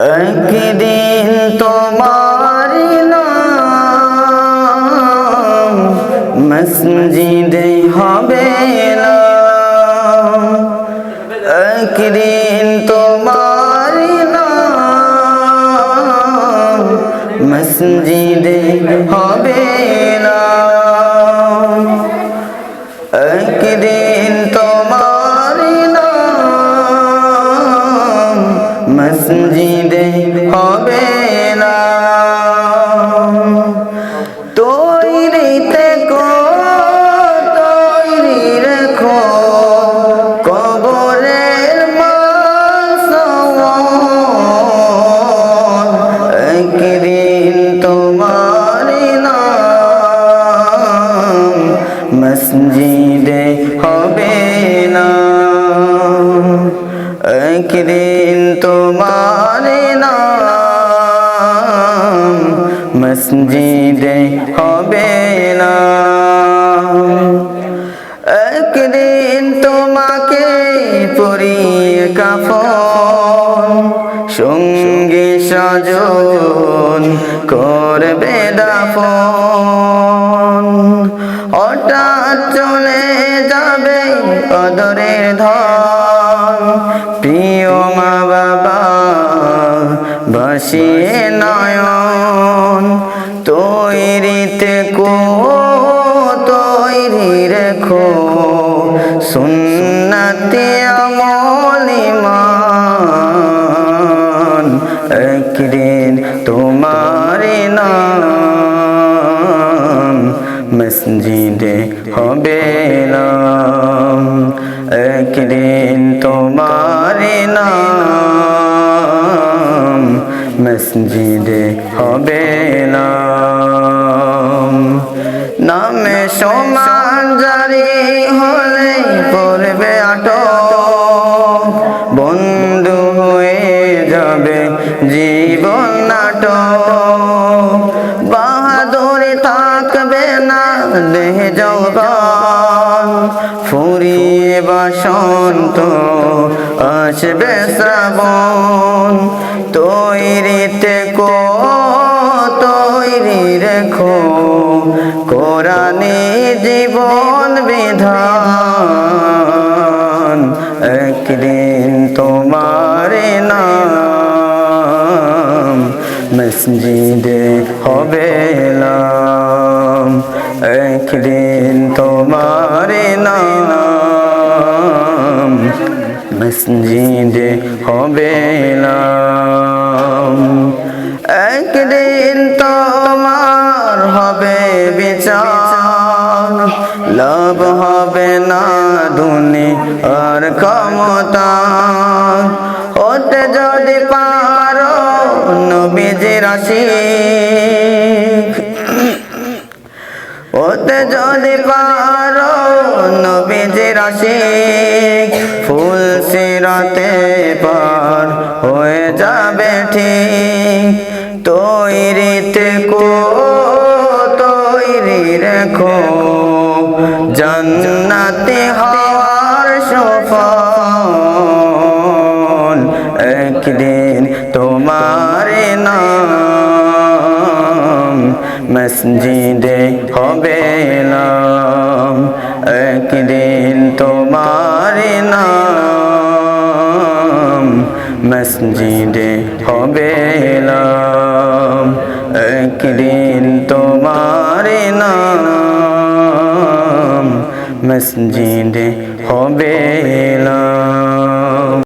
একদিন তোমার নাম মসজিদে হবে না। একদিন তোমার নাম মসজিদে হবে না। একদিন তোমার নাম মসজিদে একদিন তোমার নাম, মসজিদে হবে না একদিন তোমাকে পরিয়ে কাফন, সঙ্গে সাজন করবে দাফন। হঠাৎ চলে যাবে অদরের ধন প্রিয় বাসিয়ে নয়ন তৈরিতে কো তৈরি রেখো। সুন্নতি আমলিমান একদিন তোমার নাম মসজিদে হবে না একদিন তোমার নাম মসজিদে হবে নামে সমান জারি হলে পড়বে আটো বন্ধু হয়ে যাবে জীবন নাটক। বাহাদুরি থাকবে না, দেহ যৌবন ফুরিয়ে বসন্ত আসবে শ্রাবণ। তৈরিতে রেখো কোরআনে জীবন বিধান, একদিন তোমার নাম মসজিদে হবে একদিন তোমার নাম মসজিদে হবে নাম। না দুনি আর ক্ষমতা। হতে যদি পারো নবীজি রাশি ওতে যদি পারো নবীজি রাশি ফুল সিরাতে পার হয়ে যাবে ঠিক। তৈরিতে কো তৈরি রেখো। জান্নাতে হওয়ার সফল একদিন তোমার নাম মসজিদে হবে নাম একদিন তোমার নাম মসজিদে হবে নাম একদিন তোমার মসজিদে হবে নাম